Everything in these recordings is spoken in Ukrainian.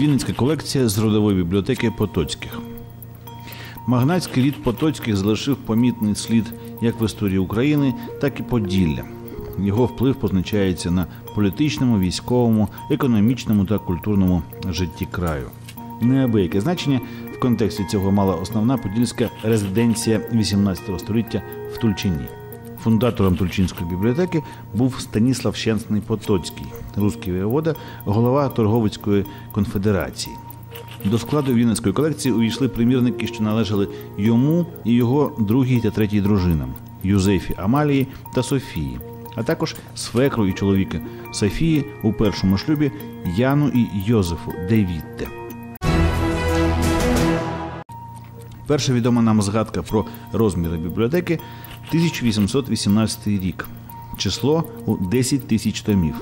Вінницька колекція з родової бібліотеки Потоцьких. Магнатський рід Потоцьких залишив помітний слід як в історії України, так і Поділля. Його вплив позначається на політичному, військовому, економічному та культурному житті краю. Неабияке значення в контексті цього мала основна подільська резиденція XVIII століття в Тульчині. Фундатором Тульчинської бібліотеки був Станіслав Щенсний Потоцький, руський воєвода, голова торговицької конфедерації. До складу Вінницької колекції увійшли примірники, що належали йому і його другій та третій дружинам Юзефі Амалії та Софії, а також свекру і чоловіка Софії у першому шлюбі Яну і Йозефу Девітте. Перша відома нам згадка про розміри бібліотеки 1818 рік. Число у 10 тисяч томів.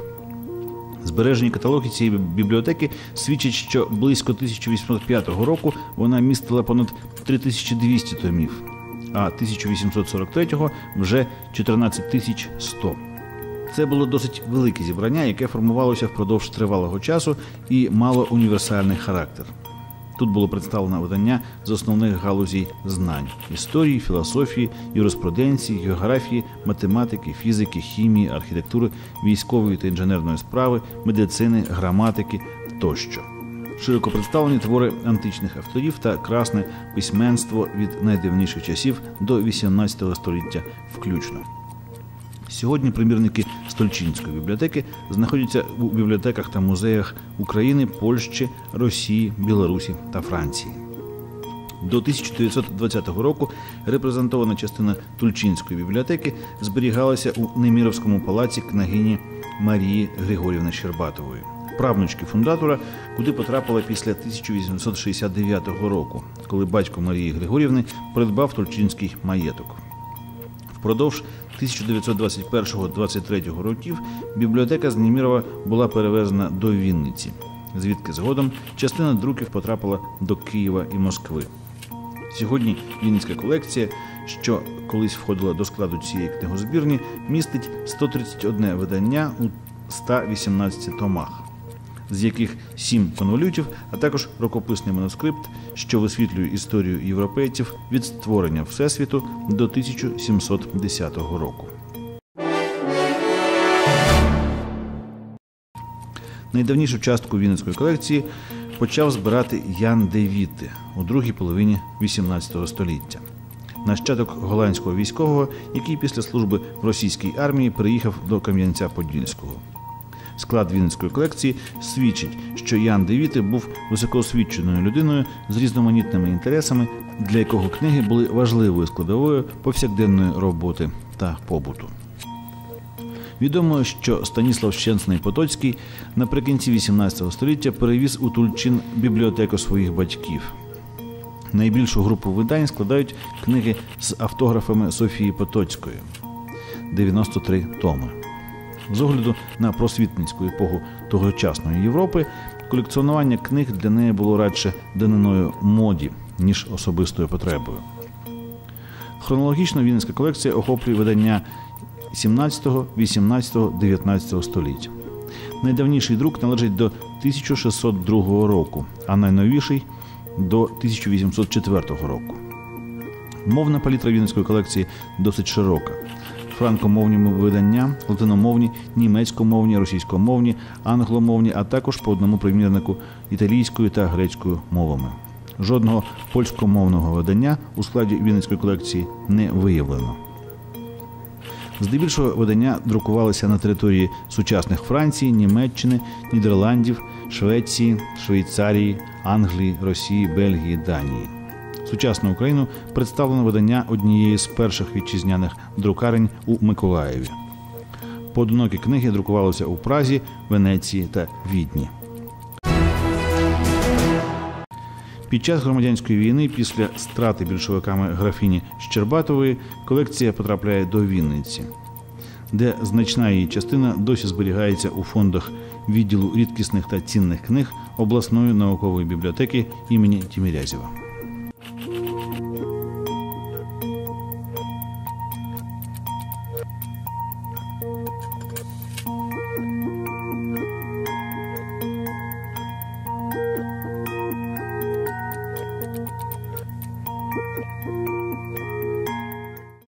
Збережені каталоги цієї бібліотеки свідчать, що близько 1805 року вона містила понад 3200 томів, а 1843-го вже 14100. Це було досить велике зібрання, яке формувалося впродовж тривалого часу і мало універсальний характер. Тут було представлено видання з основних галузей знань: історії, філософії, юриспруденції, географії, математики, фізики, хімії, архітектури, військової та інженерної справи, медицини, граматики тощо. Широко представлені твори античних авторів та красне письменство від найдивніших часів до XVIII століття включно. Сьогодні примірники Стольчинської бібліотеки знаходяться у бібліотеках та музеях України, Польщі, Росії, Білорусі та Франції. До 1920 року репрезентована частина Тульчинської бібліотеки зберігалася у Неміровському палаці княгині Марії Григорівни Щербатової, правнучки фундатора, куди потрапила після 1869 року, коли батько Марії Григорівни придбав Тульчинський маєток. Впродовж 1921-23 років бібліотека з Німірова була перевезена до Вінниці, звідки згодом частина друків потрапила до Києва і Москви. Сьогодні Вінницька колекція, що колись входила до складу цієї книгозбірні, містить 131 видання у 118 томах з яких сім конволютів, а також рукописний манускрипт, що висвітлює історію європейців від створення всесвіту до 1710 року. Найдавнішу частку Вінницької колекції почав збирати Ян Девіти у другій половині XVIII століття. Нащадок голландського військового, який після служби в російській армії приїхав до Кам'янця-Подільського. Склад Вінницької колекції свідчить, що Ян Девіти був високоосвіченою людиною з різноманітними інтересами, для якого книги були важливою складовою повсякденної роботи та побуту. Відомо, що Станіслав Щенсний Потоцький наприкінці XVIII століття перевіз у Тульчин бібліотеку своїх батьків. Найбільшу групу видань складають книги з автографами Софії Потоцької 93 томи. З огляду на просвітницьку епоху тогочасної Європи, колекціонування книг для неї було радше даниною моді, ніж особистою потребою. Хронологічно Вінницька колекція охоплює видання 17, 18, 19 століття. Найдавніший друк належить до 1602 року, а найновіший до 1804 року. Мовна палітра Вінницької колекції досить широка франкомовні видання, латиномовні, німецькомовні, російськомовні, англомовні, а також по одному примірнику італійською та грецькою мовами. Жодного польськомовного видання у складі Вінницької колекції не виявлено. Здебільшого видання друкувалися на території сучасних Франції, Німеччини, Нідерландів, Швеції, Швейцарії, Англії, Росії, Бельгії, Данії сучасну Україну представлено видання однієї з перших вітчизняних друкарень у Миколаєві. Поодинокі книги друкувалися у Празі, Венеції та Відні. Під час громадянської війни, після страти більшовиками графіні Щербатової, колекція потрапляє до Вінниці, де значна її частина досі зберігається у фондах відділу рідкісних та цінних книг обласної наукової бібліотеки імені Тімірязєва.